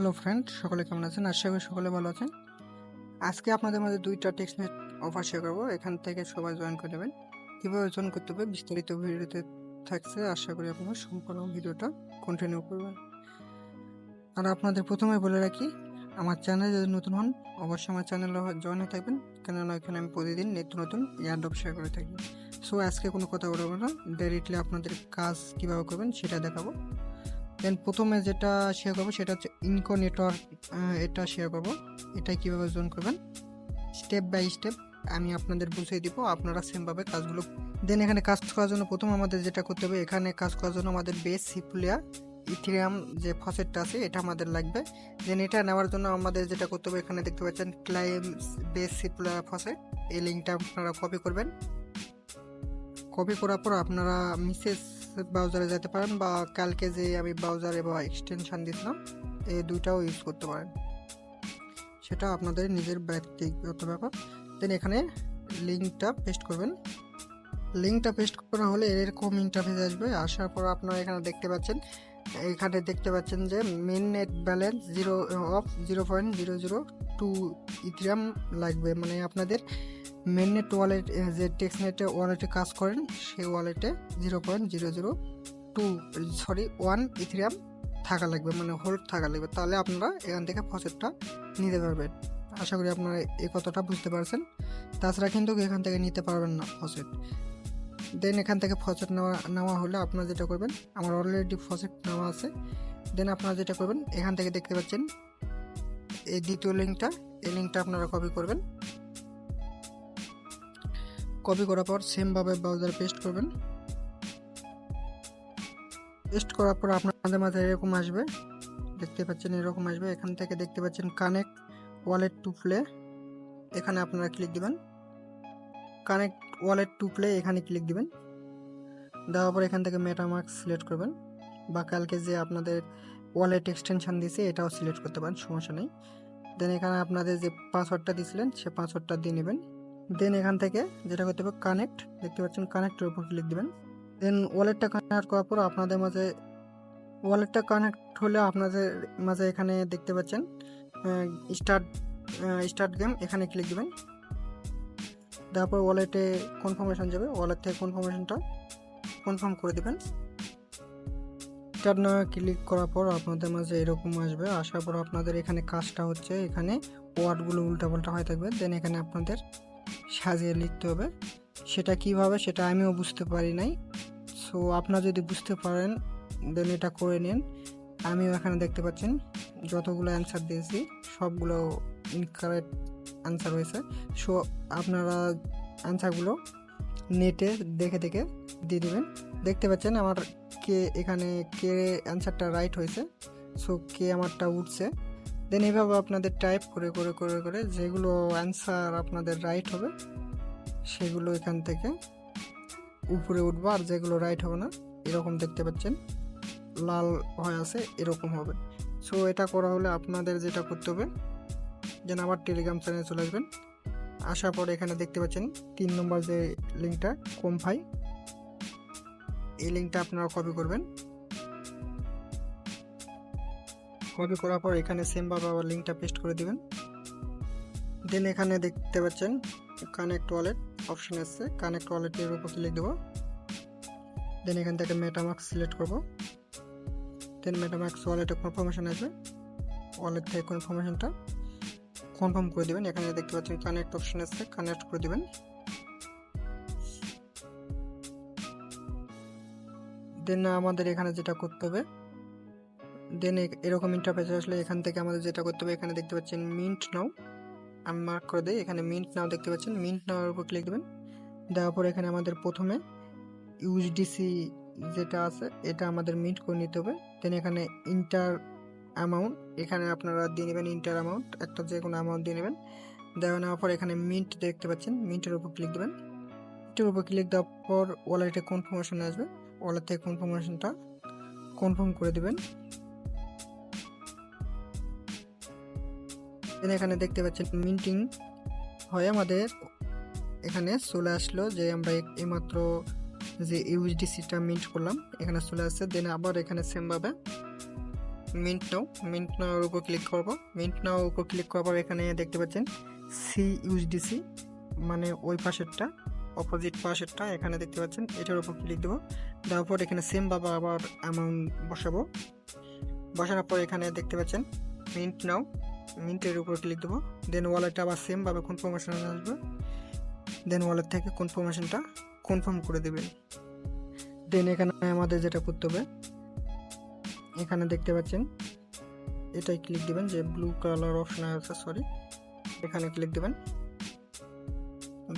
Hello friend সকলে কেমন আছেন? আশা করি সকলে ভালো আছেন। আজকে আপনাদের মধ্যে দুইটা টেক্সট অফার শেয়ার করব। এখান থেকে সবাই জয়েন করে নেবেন। কীভাবে জয়েন করতে হবে বিস্তারিত ভিডিওতে থাকছে। আশা করি আপনারা সম্পূর্ণ ভিডিওটা কন্টিনিউ করবেন। আর আপনাদের প্রথমে বলে রাখি, আমার চ্যানেল যদি নতুন হন, অবশ্যই আমার চ্যানেলে জয়েন হয়ে থাকবেন। কেননা এখানে আমি প্রতিদিন নিত্য নতুন ইয়ারডপ শেয়ার করে থাকি। সো আজকে কোনো কথা বলব না। ডাইরেক্টলি আপনাদের কাজ কীভাবে করবেন সেটা দেখাবো। দেন প্রথমে যেটা শেয়ার করব সেটা হচ্ছে ইনকো নেটওয়ার্ক এটা শেয়ার করব। এটা কীভাবে জয়েন করবেন? স্টেপ বাই স্টেপ আমি আপনাদের বুঝিয়ে দিব, আপনারা সেমভাবে কাজগুলো দেন এখানে কাজ করার জন্য প্রথম আমাদের যেটা করতে হবে, এখানে কাজ করার জন্য আমাদের বেস সিপুলিয়া ইথিরিয়াম যে ফসেটটা আছে, এটা আমাদের লাগবে। দেন এটা নেওয়ার জন্য আমাদের যেটা করতে হবে, এখানে দেখতে পাচ্ছেন ক্লাইম বেস সিপুলিয়া ফসেট এই লিঙ্কটা আপনারা কপি করবেন। কপি করার পর আপনারা মিসেস ব্রাউজারে যেতে পারেন বা কালকে যে আমি ব্রাউজারে বা এক্সটেনশান দিয়েছিলাম এই দুইটাও ইউজ করতে পারেন। সেটা আপনাদের নিজের ব্যক্তিগত ব্যাপার। দেন এখানে লিঙ্কটা পেস্ট করবেন। লিঙ্কটা পেস্ট করা হলে এরকম ইন্টারফেস আসবে। আসার পর আপনারা এখানে দেখতে পাচ্ছেন, এখানে দেখতে পাচ্ছেন যে main net balance zero of zero point zero zero two Ethereum লাগবে। মানে আপনাদের মেননেট ওয়ালেট যে টেক্সনেটে ওয়ালেটে কাজ করেন, সেই ওয়ালেটে zero point zero zero two sorry one Ethereum থাকা লাগবে মানে হোল্ড থাকা লাগবে। তাহলে আপনারা এখান থেকে ফসেটটা নিতে পারবেন। আশা করি আপনারা এই কথাটা বুঝতে পারছেন। তাছাড়া কিন্তু এখান থেকে নিতে পারবেন না ফসেট দেন এখান থেকে ফসেট নেওয়া নেওয়া হলে আপনারা যেটা করবেন, আমার অলরেডি ফসেট নেওয়া আছে। দেন আপনারা যেটা করবেন, এখান থেকে দেখতে পাচ্ছেন, এই দ্বিতীয় লিঙ্কটা এই লিঙ্কটা আপনারা কপি করবেন। কপি করার পর সেমভাবে ব্রাউজার পেস্ট করবেন। পেস্ট করার পর আপনাদের মাঝে এরকম আসবে। দেখতে পাচ্ছেন এরকম আসবে। এখান থেকে দেখতে পাচ্ছেন কানেক্ট ওয়ালেট টু প্লে এখানে আপনারা ক্লিক দিবেন। কানেক্ট ওয়ালেট টু প্লে এখানে ক্লিক দিবেন। দেওয়ার পর এখান থেকে মেটামার্ক সিলেক্ট করবেন। বা কালকে যে আপনাদের ওয়ালেট এক্সটেনশান দিয়েছে, এটাও সিলেক্ট করতে পারেন, সমস্যা নেই। দেন এখানে আপনাদের যে পাসওয়ার্ডটা দিয়েছিলেন, সে পাসওয়ার্ডটা দিয়ে নেবেন। দেন এখান থেকে যেটা করতে হবে কানেক্ট দেখতে পাচ্ছেন কানেক্টের উপর ক্লিক দিবেন। দেন ওয়ালেটটা কানেক্ট করার পর আপনাদের মাঝে ওয়ালেটটা কানেক্ট হলে আপনাদের মাঝে এখানে দেখতে পাচ্ছেন স্টার্ট স্টার্ট গেম এখানে ক্লিক দিবেন। তারপর ওয়ালেটে কনফার্মেশন যাবে ওয়ালেট থেকে কনফার্মেশনটা কনফার্ম করে দিবেন। স্টার্ট না ক্লিক করার পর আপনাদের মাঝে এরকম আসবে, আসার পর আপনাদের এখানে কাজটা হচ্ছে, এখানে ওয়ার্ডগুলো উল্টাপাল্টা হয়ে থাকবে। দেন এখানে আপনাদের সাজিয়ে লিখতে হবে। সেটা কীভাবে সেটা আমিও বুঝতে পারি নাই। সো আপনারা যদি বুঝতে পারেন দেন এটা করে নিন। আমিও এখানে দেখতে পাচ্ছেন, যতগুলো অ্যান্সার দিয়েছি, সবগুলো ইনকারেক্ট অ্যান্সার হয়েছে। সো আপনারা অ্যান্সারগুলো নেটে দেখে দেখে দিয়ে দেবেন। দেখতে পাচ্ছেন আমার কে এখানে কে অ্যান্সারটা রাইট হয়েছে। সো কে আমারটা উঠছে। দেন এইভাবে আপনাদের টাইপ করে করে করে করে যেগুলো অ্যান্সার আপনাদের রাইট হবে, সেগুলো এখান থেকে উপরে উঠবে আর যেগুলো রাইট হবে না, এরকম দেখতে পাচ্ছেন। লাল হয়ে আছে, এরকম হবে। সো এটা করা হলে আপনাদের যেটা করতে হবে, যেন আবার টেলিগ্রাম চ্যানেলে চলে আসবেন। আসার পর এখানে দেখতে পাচ্ছেন তিন নম্বর যে লিঙ্কটা কমফাই এই লিঙ্কটা আপনারা কপি করবেন। কপি করার পর এখানে সেমভাবে আবার লিঙ্কটা পেস্ট করে দিবেন। দেন এখানে দেখতে পাচ্ছেন কানেক্ট ওয়ালেট অপশন আসছে কানেক্ট ওয়ালেটের উপর ক্লিক দেবো। দেন এখান থেকে মেটামার্ক্স সিলেক্ট করব। দেন মেটামার্ক্স ওয়ালেটে কনফার্মেশন আসবে। ওয়ালেট থেকে কনফার্মেশনটা কনফার্ম করে দেবেন। এখানে দেখতে পাচ্ছেন কানেক্ট অপশন আসছে কানেক্ট করে দেবেন। দেন আমাদের এখানে যেটা করতে হবে দেন এরকম ইন্টারফেস আসলে এখান থেকে আমাদের যেটা করতে হবে, এখানে দেখতে পাচ্ছেন মিন্ট নাও আমি মার্ক করে দিই, এখানে মিন্ট নাও দেখতে পাচ্ছেন। মিন্ট নাওয়ার উপর ক্লিক দেবেন। দেওয়ার পর এখানে আমাদের প্রথমে ইউএসডিসি যেটা আছে, এটা আমাদের মিন্ট করে নিতে হবে। দেন এখানে ইন্টার অ্যামাউন্ট এখানে আপনারা দিয়ে নেবেন ইন্টার অ্যামাউন্ট একটা যে কোনো অ্যামাউন্ট দিয়ে নেবেন। দেওয়া নেওয়ার পর এখানে মিন্ট দেখতে পাচ্ছেন মিন্টের উপর ক্লিক দেবেন। মিন্টের উপর ক্লিক দেওয়ার পর ওয়ালেটে কনফার্মেশন আসবে। ওয়ালেট থেকে কনফার্মেশনটা কনফার্ম করে দেবেন। এখানে দেখতে পাচ্ছেন, মিন্টিং হয়ে আমাদের এখানে চলে আসলো যে আমরা এইমাত্র যে ইউএসডিসিটা মিন্ট করলাম, এখানে চলে আসছে। দেন আবার এখানে সেমভাবে মিন্ট নাও মিন্ট নাওর উপর ক্লিক করব। মিন্ট নাওর উপর ক্লিক করার পর এখানে দেখতে পাচ্ছেন সি ইউএসডিসি মানে ওই পাশেরটা অপোজিট পাশেরটা, এখানে দেখতে পাচ্ছেন, এটার উপর ক্লিক দেবো। দেওয়ার পর এখানে সেম ভাবে আবার অ্যামাউন্ট বসাবো। বসানোর পর এখানে দেখতে পাচ্ছেন মিন্ট নাও মিন্টের উপর ক্লিক দেবো। দেন ওয়ালেটটা আবার সেমভাবে কনফার্মেশন আসবে। দেন ওয়ালেট থেকে কনফার্মেশনটা কনফার্ম করে দেবেন দেন এখানে আমাদের যেটা করতে হবে, এখানে দেখতে পাচ্ছেন, এটাই ক্লিক দিবেন যে ব্লু কালার অপশন আছে সরি এখানে ক্লিক দেবেন।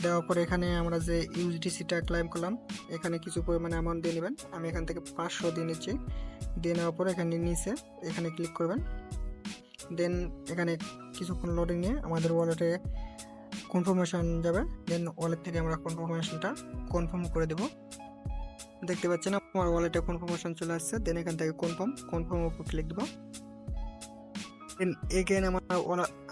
দেওয়ার পর এখানে আমরা যে ইউজিডিসিটা ক্লাইম করলাম, এখানে কিছু পরিমাণে অ্যামাউন্ট দিয়ে নেবেন। আমি এখান থেকে পাঁচশো দিয়ে নিচ্ছি। দিয়ে নেওয়ার পর এখানে নিচে এখানে ক্লিক করবেন। দেন এখানে কিছুক্ষণ লোডিং নিয়ে আমাদের ওয়ালেটে কনফার্মেশন যাবে। দেন ওয়ালেট থেকে আমরা কনফার্মেশনটা কনফার্ম করে দেব। দেখতে পাচ্ছেন আমার ওয়ালেটে কনফার্মেশন চলে আসছে। দেন এখান থেকে কনফার্ম কনফার্ম উপর ক্লিক দেবো। দেন এগেন আমার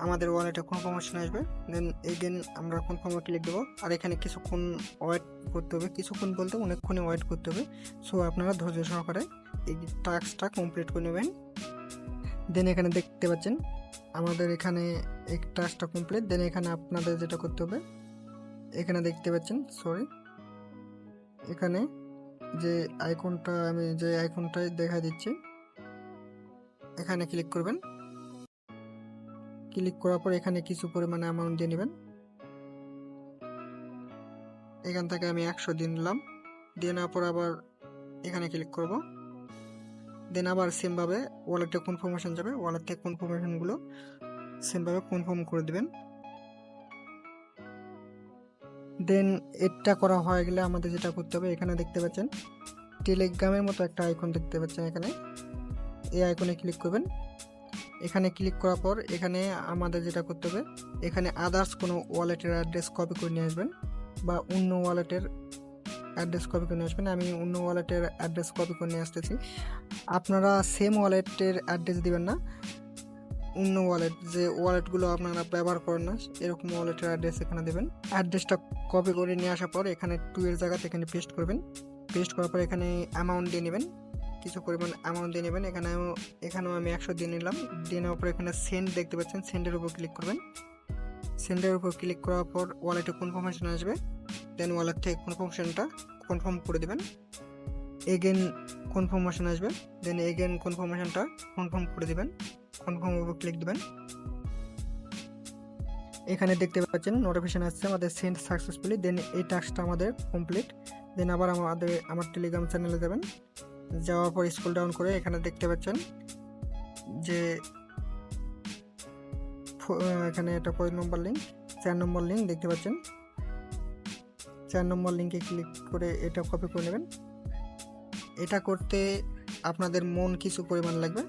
আমাদের ওয়ালেটে কনফার্মেশন আসবে। দেন এগেন আমরা কনফার্মে ক্লিক দেবো। আর এখানে কিছুক্ষণ ওয়েট করতে হবে। কিছুক্ষণ বলতে অনেকক্ষণই ওয়েট করতে হবে। সো আপনারা ধৈর্য সহকারে এই টাস্কটা কমপ্লিট করে নেবেন। দেন এখানে দেখতে পাচ্ছেন, আমাদের এখানে এই টাস্কটা কমপ্লিট দেন এখানে আপনাদের যেটা করতে হবে, এখানে দেখতে পাচ্ছেন সরি এখানে যে আইকনটা আমি যে আইকনটাই দেখা দিচ্ছি, এখানে ক্লিক করবেন। ক্লিক করার পর এখানে কিছু পরিমাণে অ্যামাউন্ট দিয়ে নেবেন। এখান থেকে আমি একশো দিয়ে নিলাম। দিয়ে নেওয়ার পর আবার এখানে ক্লিক করব। দেন আবার সেমভাবে ওয়ালেটে কনফার্মেশন যাবে। ওয়ালেট থেকে কনফার্মেশনগুলো সেমভাবে কনফার্ম করে দেবেন। দেন এটা করা হয়ে গেলে আমাদের যেটা করতে হবে, এখানে দেখতে পাচ্ছেন টেলিগ্রামের মতো একটা আইকন দেখতে পাচ্ছেন এখানে। এই আইকনে ক্লিক করবেন। এখানে ক্লিক করার পর এখানে আমাদের যেটা করতে হবে, এখানে আদার্স কোনো ওয়ালেটের অ্যাড্রেস কপি করে নিয়ে আসবেন বা অন্য ওয়ালেটের অ্যাড্রেস কপি করে নিয়ে আসবেন। আমি অন্য ওয়ালেটের অ্যাড্রেস কপি করে নিয়ে আসতেছি। আপনারা সেম ওয়ালেটের অ্যাড্রেস দিবেন না। অন্য ওয়ালেট, যে ওয়ালেটগুলো আপনারা ব্যবহার করেন না, এরকম ওয়ালেটের অ্যাড্রেস এখানে দেবেন। অ্যাড্রেসটা কপি করে নিয়ে আসার পর এখানে টু এর জায়গাতে এখানে পেস্ট করবেন। পেস্ট করার পর এখানে অ্যামাউন্ট দিয়ে নেবেন। কিছু পরিমাণ অ্যামাউন্ট দিয়ে নেবেন। এখানে এখানেও আমি একশো দিয়ে নিলাম। দিয়ে নেওয়ার পর এখানে সেন্ড দেখতে পাচ্ছেন। সেন্ডের উপর ক্লিক করবেন। সেন্ডের উপর ক্লিক করার পর ওয়ালেটে কনফার্মেশন আসবে? দেন ওয়ালেট থেকে কনফার্মেশনটা কনফার্ম করে দেবেন। এগেন কনফার্মেশন আসবে। দেন এগেন কনফার্মেশনটা কনফার্ম করে দেবেন। কনফার্ম উপর ক্লিক দেবেন। এখানে দেখতে পাচ্ছেন নোটিফিকেশন আসছে আমাদের সেন্ড সাকসেসফুলি দেন এই টাস্কটা আমাদের কমপ্লিট দেন আবার আমাদের, আমার টেলিগ্রাম চ্যানেলে যাবেন। যাওয়ার পর স্কুল ডাউন করে এখানে দেখতে পাচ্ছেন যে এখানে এটা কয় নম্বর লিঙ্ক চার নম্বর লিঙ্ক দেখতে পাচ্ছেন। চার নম্বর লিঙ্কে ক্লিক করে এটা কপি করে নেবেন। এটা করতে আপনাদের মন কিছু পরিমাণ লাগবে।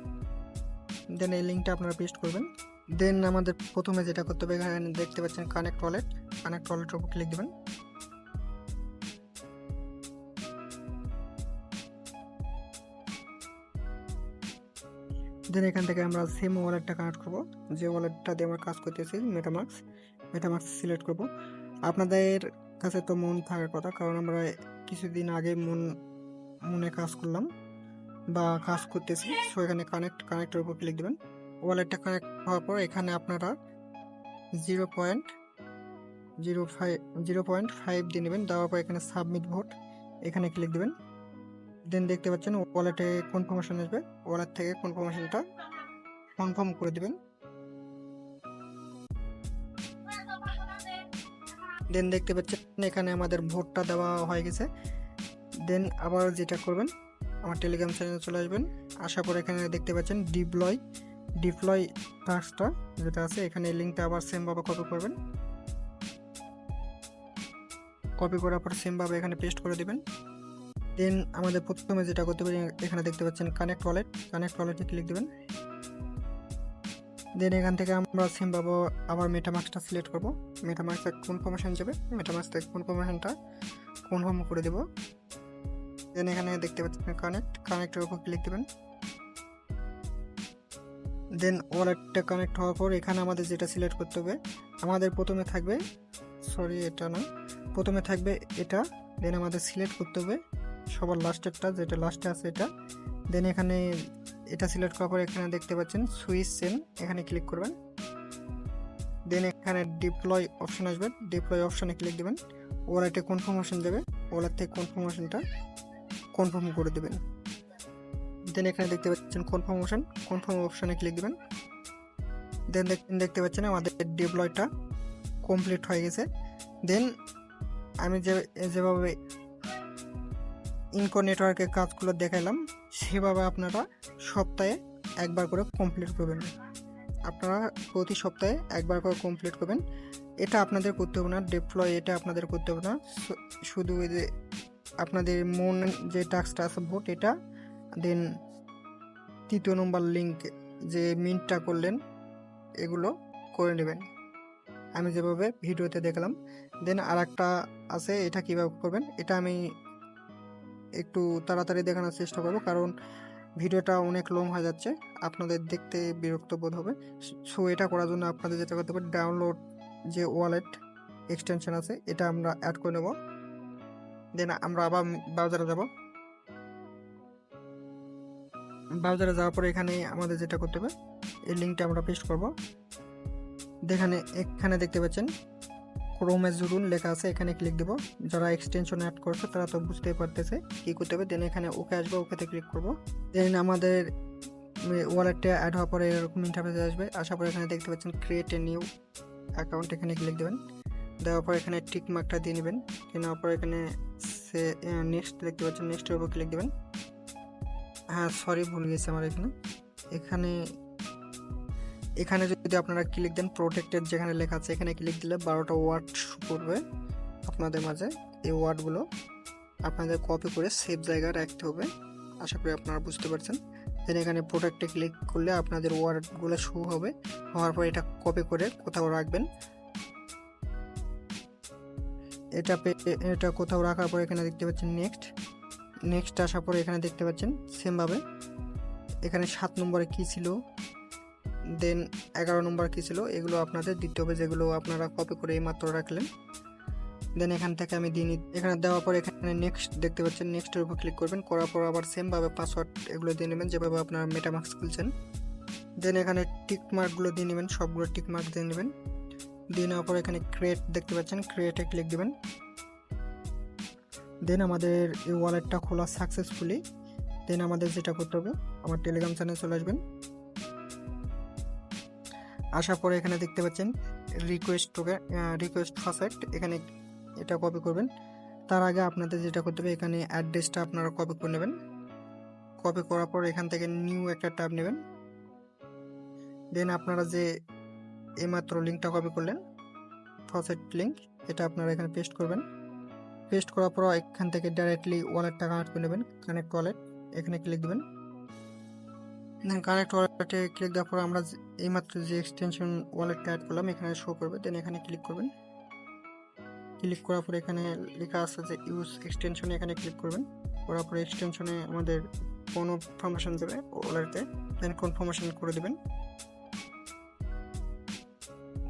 দেন এই লিঙ্কটা আপনারা পেস্ট করবেন। দেন আমাদের প্রথমে যেটা করতে হবে, এখানে দেখতে পাচ্ছেন কানেক্ট ওয়ালেট কানেক্ট ওয়ালেটের উপর ক্লিক দেবেন। দেন এখান থেকে আমরা সেম ওয়ালেটটা কানেক্ট করব। যে ওয়ালেটটা দিয়ে আমরা কাজ করতেছি মেটামার্কস মেটামার্কস সিলেক্ট করব। আপনাদের কাছে তো মন থাকার কথা, কারণ আমরা কিছুদিন আগে মন, মনে কাজ করলাম বা কাজ করতেছি। সো এখানে কানেক্ট কানেক্টের উপর ক্লিক দেবেন। ওয়ালেটটা কানেক্ট হওয়ার পর এখানে আপনারা zero point zero five zero point five দিয়ে নেবেন। দেওয়ার পর এখানে সাবমিট ভোট এখানে ক্লিক দেবেন। দেন দেখতে পাচ্ছেন ওয়ালেটে কনফার্মেশন আসবে? ওয়ালেট থেকে কনফার্মেশনটা কনফার্ম করে দিবেন। দেন দেখতে পাচ্ছেন এখানে আমাদের ভোটটা দেওয়া হয়ে গেছে। দেন আবার যেটা করবেন, আমার টেলিগ্রাম চ্যানেলে চলে আসবেন। আসার পর এখানে দেখতে পাচ্ছেন ডিপ্লয় ডিপ্লয় টাস্কটা যেটা আছে, এখানে লিঙ্কটা আবার সেমভাবে কপি করবেন। কপি করার পর সেমভাবে এখানে পেস্ট করে দিবেন। দেন আমাদের প্রথমে যেটা করতে পারি, এখানে দেখতে পাচ্ছেন কানেক্ট ওয়ালেট কানেক্ট ওয়ালেটে ক্লিক দেবেন। দেন এখান থেকে আমরা সেমভাবে আবার মেটামার্কসটা সিলেক্ট করব। মেটামার্কস থেকে কনফার্মেশন যাবে। মেটামার্কস থেকে কনফার্মেশনটা কনফার্ম করে দেব। দেন এখানে দেখতে পাচ্ছেন কানেক্ট কানেক্টের উপর ক্লিক দেবেন। দেন ওয়ালেটটা কানেক্ট হওয়ার পর এখানে আমাদের যেটা সিলেক্ট করতে হবে, আমাদের প্রথমে থাকবে সরি এটা না, প্রথমে থাকবে এটা দেন আমাদের সিলেক্ট করতে হবে সবার লাস্টেরটা যেটা লাস্টে আছে এটা। দেন এখানে এটা সিলেক্ট করার পর এখানে দেখতে পাচ্ছেন সুইচ সেন এখানে ক্লিক করবেন। দেন এখানে ডিপ্লয় অপশন আসবে। ডিপ্লয় অপশনে ক্লিক দিবেন। ওয়ালেটে কনফার্মেশন দেবে। ওয়ালেট থেকে কনফার্মেশনটা কনফার্ম করে দেবেন। দেন এখানে দেখতে পাচ্ছেন কনফার্মেশন কনফার্ম অপশনে ক্লিক দিবেন। দেন দেখতে পাচ্ছেন আমাদের ডিপ্লয়টা কমপ্লিট হয়ে গেছে। দেন আমি যে, যেভাবে ইনকো নেটওয়ার্কের কাজগুলো দেখালাম সেভাবে আপনারা সপ্তাহে একবার করে কমপ্লিট করবেন। আপনারা প্রতি সপ্তাহে একবার করে কমপ্লিট করবেন। এটা আপনাদের করতে হবে না ডিপ্লয় এটা আপনাদের করতে হবে না। শুধু ওই যে আপনাদের মন যে টাস্কটা আছে ভোট এটা। দেন তৃতীয় নম্বর লিঙ্ক যে মিন্টটা করলেন, এগুলো করে নেবেন। আমি যেভাবে ভিডিওতে দেখলাম। দেন আর একটা আছে, এটা কীভাবে করবেন? এটা আমি একটু তাড়াতাড়ি দেখানোর চেষ্টা করব, কারণ ভিডিওটা অনেক লং হয়ে যাচ্ছে, আপনাদের দেখতে বিরক্ত বোধ হবে। সো, এটা করার জন্য আপনাদের যেটা করতে হবে ডাউনলোড যে ওয়ালেট এক্সটেনশন আছে, এটা আমরা অ্যাড করে নেব। দেন আমরা আবার ব্রাউজারে যাব। ব্রাউজারে যাওয়ার পরে এখানে আমাদের যেটা করতে হবে, এই লিঙ্কটা আমরা পেস্ট করব। দেখানে, এখানে দেখতে পাচ্ছেন ক্রোমে জুরুন লেখা আছে, এখানে ক্লিক দেবো। যারা এক্সটেনশন অ্যাড করছে, তারা তো বুঝতেই পারতেছে কি করতে হবে। দেন এখানে ওকে আসবে ওকেতে ক্লিক করব। দেন আমাদের ওয়ালেটটা অ্যাড হওয়ার পরে এরকম ইন্টারফেস আসবে। আসার পরে এখানে দেখতে পাচ্ছেন ক্রিয়েট এ নিউ অ্যাকাউন্ট এখানে ক্লিক দেবেন। দেওয়ার পর এখানে টিক মার্কটা দিয়ে নেবেন। দিয়ে নেওয়ার পর এখানে সে নেক্সট দেখতে পাচ্ছেন নেক্সটের উপর ক্লিক দেবেন। হ্যাঁ সরি ভুল গেছে আমার এখানে। এখানে এখানে যদি আপনারা ক্লিক দেন প্রোটেক্টেড যেখানে লেখা আছে, এখানে ক্লিক দিলে বারোটা ওয়ার্ড করবে আপনাদের মাঝে। এই ওয়ার্ডগুলো আপনাদের কপি করে সেফ জায়গায় রাখতে হবে। আশা করি আপনারা বুঝতে পারছেন। দেন এখানে প্রোটেক্টে ক্লিক করলে আপনাদের ওয়ার্ডগুলো শো হবে। হওয়ার পর এটা কপি করে কোথাও রাখবেন। এটা এটা কোথাও রাখার পর এখানে দেখতে পাচ্ছেন নেক্সট নেক্সট আসার পর এখানে দেখতে পাচ্ছেন সেমভাবে এখানে সাত নম্বরে কী ছিল? দেন এগারো নম্বর কী ছিল? এগুলো আপনাদের দিতে হবে, যেগুলো আপনারা কপি করে এইমাত্র রাখলেন। দেন এখান থেকে আমি দিয়ে এখানে দেওয়ার পর এখানে নেক্সট দেখতে পাচ্ছেন নেক্সটের উপর ক্লিক করবেন। করার পর আবার সেমভাবে পাসওয়ার্ড এগুলো দিয়ে নেবেন, যেভাবে আপনারা মেটামার্কস খুলছেন। দেন এখানে টিক মার্কগুলো দিয়ে নেবেন, সবগুলো টিক মার্ক দিয়ে নেবেন। দিয়ে নেওয়ার পর এখানে ক্রিয়েট দেখতে পাচ্ছেন ক্রিয়েটে ক্লিক দিবেন। দেন আমাদের এই ওয়ালেটটা খোলা সাকসেসফুলি দেন আমাদের যেটা করতে হবে, আমার টেলিগ্রাম চ্যানেল চলে আসবেন। আসার পরে এখানে দেখতে পাচ্ছেন রিকোয়েস্ট রিকোয়েস্ট ফাসেক্ট এখানে এটা কপি করবেন। তার আগে আপনাদের যেটা করতে হবে, এখানে অ্যাড্রেসটা আপনারা কপি করে নেবেন। কপি করার পর এখান থেকে নিউ একটা ট্যাব নেবেন। দেন আপনারা যে এইমাত্র লিঙ্কটা কপি করলেন ফসেট লিঙ্ক এটা আপনারা এখানে পেস্ট করবেন। পেস্ট করার পর এখান থেকে ডাইরেক্টলি ওয়ালেটটা কানেক্ট করে নেবেন কানেক্ট ওয়ালেট এখানে ক্লিক দেবেন। কানেক্ট ওয়ালেটে ক্লিক দেওয়ার পর আমরা এইমাত্র যে এক্সটেনশন ওয়ালেটটা অ্যাড করলাম, এখানে শো করবে। দেন এখানে ক্লিক করবেন। ক্লিক করার পর এখানে লেখা আছে যে ইউজ এক্সটেনশনে এখানে ক্লিক করবেন। করার পরে এক্সটেনশনে আমাদের কোনো ইনফরমেশন দেবে ওয়ালেটে দেন কনফার্মেশন করে দেবেন।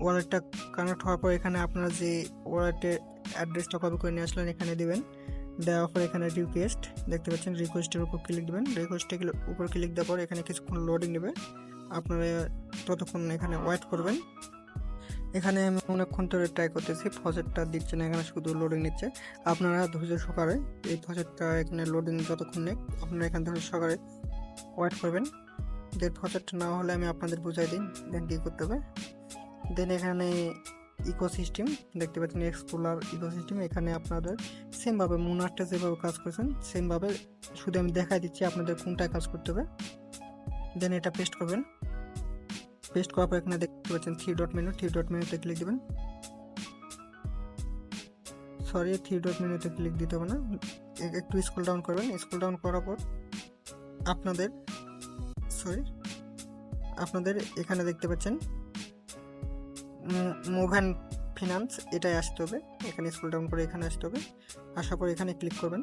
ওয়ালেটটা কানেক্ট হওয়ার পর এখানে আপনারা যে ওয়ালেটের অ্যাড্রেসটা কপি করে নিয়ে আসলেন, এখানে দিবেন। দেওয়ার পর এখানে রিকোয়েস্ট দেখতে পাচ্ছেন রিকোয়েস্টের উপর ক্লিক দিবেন। রিকোয়েস্টের উপর ক্লিক দেওয়ার পর এখানে কিছুক্ষণ লোডিং নেবে। আপনারা ততক্ষণ এখানে ওয়েট করবেন। এখানে আমি অনেকক্ষণ ধরে ট্রাই করতেছি ফসেটটা দিচ্ছে না, এখানে শুধু লোডিং নিচ্ছে। আপনারা ধৈর্য সহকারে এই ফসেটটা এখানে লোডিং যতক্ষণ নেই, আপনারা এখান থেকে সহকারে ওয়েট করবেন। দেন ফসেটটা না হলে আমি আপনাদের বুঝাই দিই দেন কী করতে হবে। দেন এখানে ইকোসিস্টেম, দেখতে পাচ্ছেন এক্সপ্লোরার ইকোসিস্টেম, এখানে আপনাদের সেমভাবে মুনারটা যেভাবে কাজ করেছেন, সেমভাবে শুধু আমি দেখাই দিচ্ছি আপনাদের কোনটায় কাজ করতে হবে। দেন এটা পেস্ট করবেন। পেস্ট করার পর এখানে দেখতে পাচ্ছেন three dot menu three dot মেনুতে ক্লিক দেবেন। সরি থ্রি ডট মেনুতে ক্লিক দিতে হবে না। একটু স্ক্রল ডাউন করবেন। স্ক্রল ডাউন করার পর আপনাদের সরি আপনাদের এখানে দেখতে পাচ্ছেন মুভ অ্যান্ড ফিনান্স এটাই আসতে হবে। এখানে স্ক্রল ডাউন করে এখানে আসতে হবে। আসার পর এখানে ক্লিক করবেন।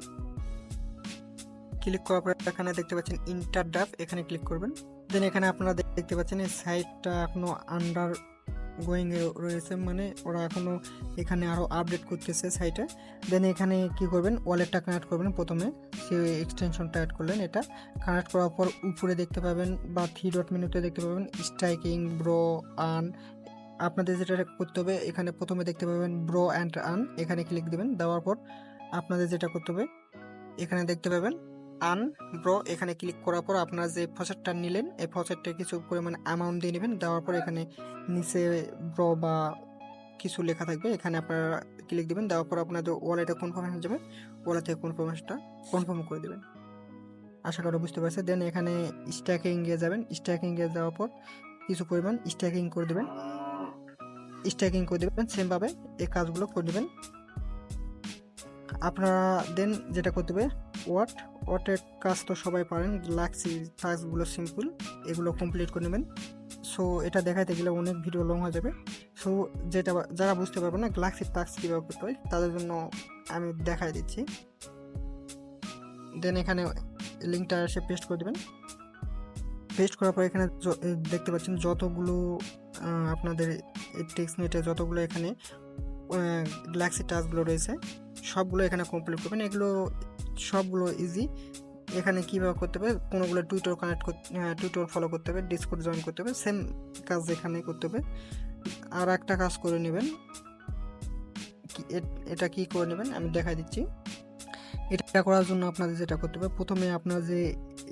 ক্লিক করার পর এখানে দেখতে পাচ্ছেন ইন্টার ড্রাফট এখানে ক্লিক করবেন। দেন এখানে আপনারা দেখতে পাচ্ছেন এই সাইটটা এখনও আন্ডার গোয়িং রয়েছে। মানে ওরা এখনও এখানে আরও আপডেট করতেছে সাইটে দেন এখানে কি করবেন? ওয়ালেটটা কানেক্ট করবেন প্রথমে। সে এক্সটেনশনটা অ্যাড করলেন এটা। কানেক্ট করার পর উপরে দেখতে পাবেন বা থ্রি ডট মেনুতে দেখতে পাবেন স্ট্রাইকিং ব্রো আন আপনাদের যেটা করতে হবে, এখানে প্রথমে দেখতে পাবেন ব্রো অ্যান্ড আন এখানে ক্লিক দেবেন, দেওয়ার পর আপনাদের যেটা করতে হবে, এখানে দেখতে পাবেন আন ব্রো এখানে ক্লিক করার পর আপনারা যে ফসেটটা নিলেন, এই ফসেটটা কিছু পরিমাণ অ্যামাউন্ট দিয়ে নেবেন। দেওয়ার পর এখানে নিচে ব্রো বা কিছু লেখা থাকবে, এখানে আপনারা ক্লিক দিবেন। দেওয়ার পর আপনাদের ওয়ালেটে কনফার্ম হয়ে যাবে। ওয়ালেট থেকে কনফার্মেশনটা কনফার্ম করে দেবেন। আশা করা বুঝতে পারছে দেন এখানে স্ট্যাকিংয়ে যাবেন। স্ট্যাকিংয়ে যাওয়ার পর কিছু পরিমাণ স্ট্যাকিং করে দেবেন। স্ট্যাকিং করে দেবেন সেমভাবে এই কাজগুলো করে দেবেন। আপনারা দেন যেটা করতে হবে ওয়াট ওয়াটের কাজ তো সবাই পারেন লাক্সি টাস্কগুলো সিম্পল এগুলো কমপ্লিট করে নেবেন। সো এটা দেখাইতে গেলে অনেক ভিডিও লং হয়ে যাবে। সো যেটা যারা বুঝতে পারবে না গ্লাক্সি টাস্ক কীভাবে করতে হয়, তাদের জন্য আমি দেখাই দিচ্ছি। দেন এখানে লিঙ্কটা এসে পেস্ট করে দেবেন। পেস্ট করার পর এখানে দেখতে পাচ্ছেন যতগুলো আপনাদের টেক্সটনেটে যতগুলো এখানে গ্যালাক্সি টাচগুলো রয়েছে, সবগুলো এখানে কমপ্লিট করবেন। এগুলো সবগুলো ইজি এখানে কীভাবে করতে হবে? কোনোগুলো টুইটার কানেক্ট টুইটার ফলো করতে হবে ডিসকোড জয়েন করতে হবে সেম কাজ এখানে করতে হবে। আর একটা কাজ করে নেবেন। এটা কি করে নেবেন? আমি দেখাই দিচ্ছি। এটা করার জন্য আপনাদের যেটা করতে হবে, প্রথমে আপনার যে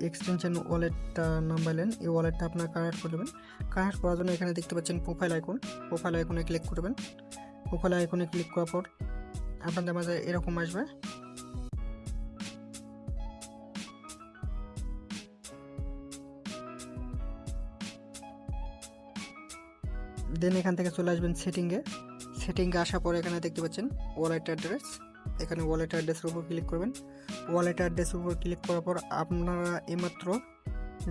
এক্সটেনশন ওয়ালেটটা নাম্বারলেন এই ওয়ালেটটা আপনার কানেক্ট করে দেবেন। কানেক্ট করার জন্য এখানে দেখতে পাচ্ছেন প্রোফাইল আইকন প্রোফাইল আইকনে ক্লিক করবেন প্রোফাইল আইকনে ক্লিক করার পর আপনাদের মাঝে এরকম আসবে। দেন এখান থেকে চলে আসবেন সেটিংয়ে সেটিংয়ে আসার পরে এখানে দেখতে পাচ্ছেন ওয়ালেট অ্যাড্রেস এখানে ওয়ালেট অ্যাড্রেসের উপর ক্লিক করবেন। ওয়ালেট অ্যাড্রেসের উপর ক্লিক করার পর আপনারা এইমাত্র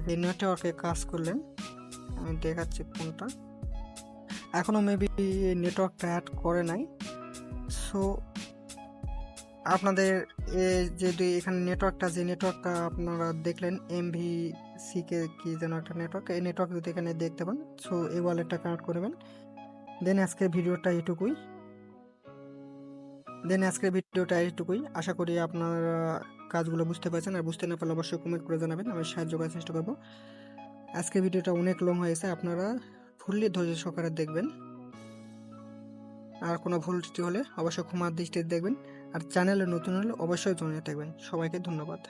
যে নেটওয়ার্কে কাজ করলেন, আমি দেখাচ্ছি কোনটা। এখনও মেবি নেটওয়ার্কটা অ্যাড করে নাই। সো আপনাদের এ যদি এখানে নেটওয়ার্কটা যে নেটওয়ার্কটা আপনারা দেখলেন এম এমভি সিকে কি যেন একটা নেটওয়ার্ক এই নেটওয়ার্ক যদি এখানে দেখতে পান সো এই ওয়ালেটটা কানেক্ট করবেন দেন আজকের ভিডিওটা এইটুকুই দেন আজকের ভিডিওটা এইটুকুই। আশা করি আপনারা কাজগুলো বুঝতে পারছেন। আর বুঝতে না পারলে অবশ্যই কমেন্ট করে জানাবেন। আমি সাহায্য করার চেষ্টা করব। আজকের ভিডিওটা অনেক লং হয়েছে আপনারা ফুললি ধৈর্য সহকারে দেখবেন। আর কোনো ভুল ত্রুটি হলে অবশ্যই ক্ষমার দৃষ্টিতে দেখবেন। আর চ্যানেলে নতুন হলে অবশ্যই জনিয়ে থাকবেন। সবাইকে ধন্যবাদ।